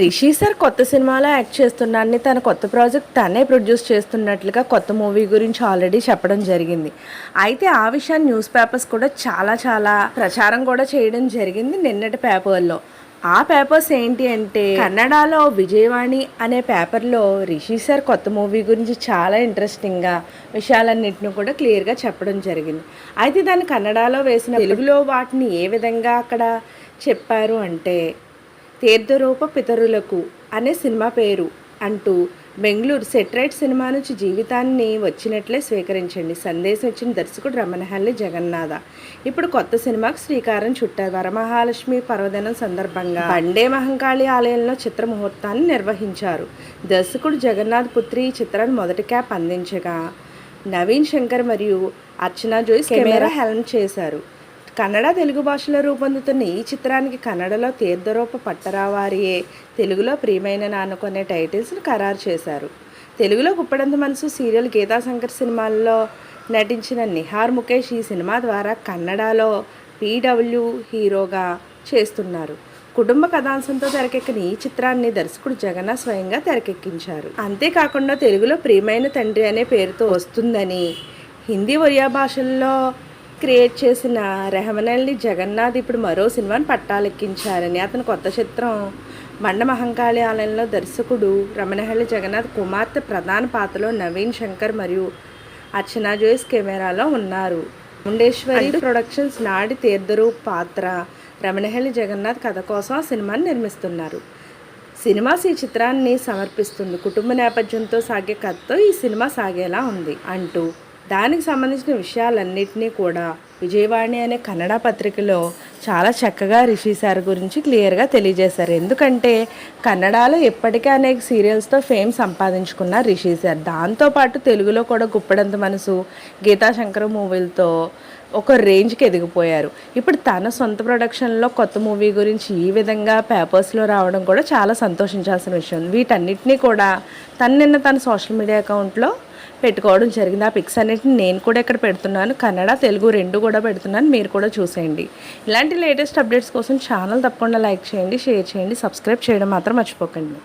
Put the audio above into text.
Rishi sir కొత్త సినిమాలో act చేస్తున్నాన్ని తన కొత్త ప్రాజెక్ట్ తనే ప్రొడ్యూస్ చేస్తున్నట్లుగా కొత్త మూవీ గురించి ఆల్రెడీ చెప్పడం జరిగింది. అయితే ఆ విషయాన్ని న్యూస్ పేపర్స్ కూడా చాలా చాలా ప్రచారం కూడా చేయడం జరిగింది నిన్నటి పేపర్లో. ఆ పేపర్స్ ఏంటి అంటే కన్నడలో విజయవాణి అనే పేపర్లో రిషి సార్ కొత్త మూవీ గురించి చాలా ఇంట్రెస్టింగ్గా విషయాలన్నింటినీ కూడా క్లియర్గా చెప్పడం జరిగింది. అయితే దాన్ని కన్నడలో వేసిన తెలుగులో వాటిని ఏ విధంగా అక్కడ చెప్పారు అంటే తీర్థరూప పితరులకు అనే సినిమా పేరు అంటూ బెంగళూరు సెటరైట్ సినిమా నుంచి జీవితాన్ని వచ్చినట్లే స్వీకరించండి. సందేశం ఇచ్చిన దర్శకుడు రమణహల్లి జగన్నాథ. ఇప్పుడు కొత్త సినిమాకు శ్రీకారం చుట్టారు వరమహాలక్ష్మి పర్వదినం సందర్భంగా బండే మహంకాళి ఆలయంలో చిత్ర ముహూర్తాన్ని నిర్వహించారు. దర్శకుడు జగన్నాథ్ పుత్రి ఈ చిత్రాన్ని మొదటి క్యాప్ అందించగా నవీన్ శంకర్ మరియు అర్చనా జోయిస్ కెమెరా హెల్మ్ చేశారు. కన్నడ తెలుగు భాషలో రూపొందుతున్న ఈ చిత్రానికి కన్నడలో తీర్థరూప పట్టరావారియే తెలుగులో ప్రియమైన నానుకునే టైటిల్స్ను ఖరారు చేశారు. తెలుగులో కుప్పడంత మనసు సీరియల్ గీతాశంకర్ సినిమాల్లో నటించిన నిహార్ ముఖేష్ ఈ సినిమా ద్వారా కన్నడలో పీడబ్ల్యూ హీరోగా చేస్తున్నారు. కుటుంబ కథాంశంతో తెరకెక్కిన ఈ చిత్రాన్ని దర్శకుడు జగన్న స్వయంగా తెరకెక్కించారు. అంతేకాకుండా తెలుగులో ప్రియమైన తండ్రి అనే పేరుతో వస్తుందని హిందీ ఒరియా భాషల్లో క్రియేట్ చేసిన రెహమనల్లి జగన్నాథ్ ఇప్పుడు మరో సినిమాని పట్టాలెక్కించారని. అతని కొత్త చిత్రం మండ మహంకాళి ఆలయంలో దర్శకుడు రమణహల్లి జగన్నాథ్ కుమార్తె ప్రధాన పాత్రలో నవీన్ శంకర్ మరియు అర్చనా జోయిస్ కెమెరాలో ఉన్నారు. ముండేశ్వరి ప్రొడక్షన్స్ నాడి తీర్థరు పాత్ర రమణహల్లి జగన్నాథ్ కథ కోసం ఆ సినిమాని నిర్మిస్తున్నారు. సినిమాస్ ఈ చిత్రాన్ని సమర్పిస్తుంది. కుటుంబ నేపథ్యంతో సాగే కథతో ఈ సినిమా సాగేలా ఉంది అంటూ దానికి సంబంధించిన విషయాలన్నింటినీ కూడా విజయవాణి అనే కన్నడ పత్రికలో చాలా చక్కగా రిషి సార్ గురించి క్లియర్గా తెలియజేశారు. ఎందుకంటే కన్నడలో ఇప్పటికే అనేక సీరియల్స్తో ఫేమ్ సంపాదించుకున్న రిషి సార్. దాంతోపాటు తెలుగులో కూడా గుప్పడంత మనసు గీతాశంకర్ మూవీలతో ఒక రేంజ్కి ఎదిగిపోయారు. ఇప్పుడు తన సొంత ప్రొడక్షన్లో కొత్త మూవీ గురించి ఈ విధంగా పేపర్స్లో రావడం కూడా చాలా సంతోషించాల్సిన విషయం. వీటన్నిటినీ కూడా తను నిన్న తన సోషల్ మీడియా అకౌంట్లో పెట్టుకోవడం జరిగింది. ఆ పిక్స్ అన్నిటిని నేను కూడా ఇక్కడ పెడుతున్నాను. కన్నడ తెలుగు రెండు కూడా పెడుతున్నాను. మీరు కూడా చూసేయండి. ఇలాంటి లేటెస్ట్ అప్డేట్స్ కోసం ఛానల్ తప్పకుండా లైక్ చేయండి షేర్ చేయండి సబ్స్క్రైబ్ చేయడం మాత్రం మర్చిపోకండి.